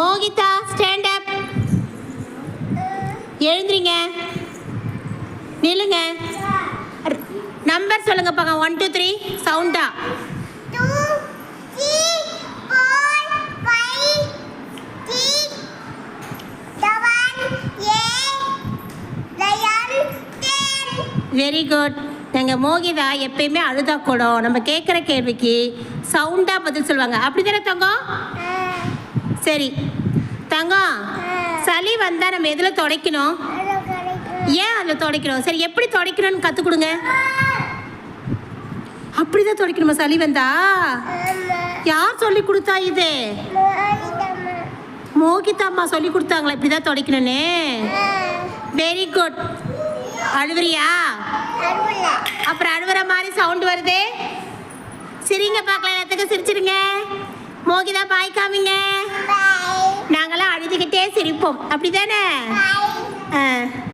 Mohitha stand up எழுந்திரிங்க. நில்லுங்க. Number சொல்லுங்க பாக்க ஒன் டூ த்ரீ சவுண்டா வெரி குட் எங்கள் மோகிதா எப்பயுமே அழுதா கூட நம்ம கேட்குற கேள்விக்கு சவுண்டாக பதில் சொல்லுவாங்க. அப்படி தானே தங்கம் சரி. தங்கம் சளி வந்தால் நம்ம எதில் துடைக்கணும்? ஏன் அதில் துடைக்கணும்? சரி எப்படி துடைக்கணும்னு கற்றுக் கொடுங்க. அப்படி தான் துடைக்கணுமா சளி வந்தா? யார் சொல்லி கொடுத்தா இது? மோகிதா அம்மா சொல்லி கொடுத்தாங்களா? இப்படி தான் துடைக்கணும்னு வெரி குட் அழுவுறியா? அப்புறம் அழுவுற மாதிரி சவுண்ட் வருது. சிரிங்க பார்க்கலாம் எல்லாத்துக்கும் சிரிச்சிருங்க மோகிதா பாய் காமிங்க. நாங்களாம் அழுதுகிட்டே சிரிப்போம். அப்படிதானே? ஆ.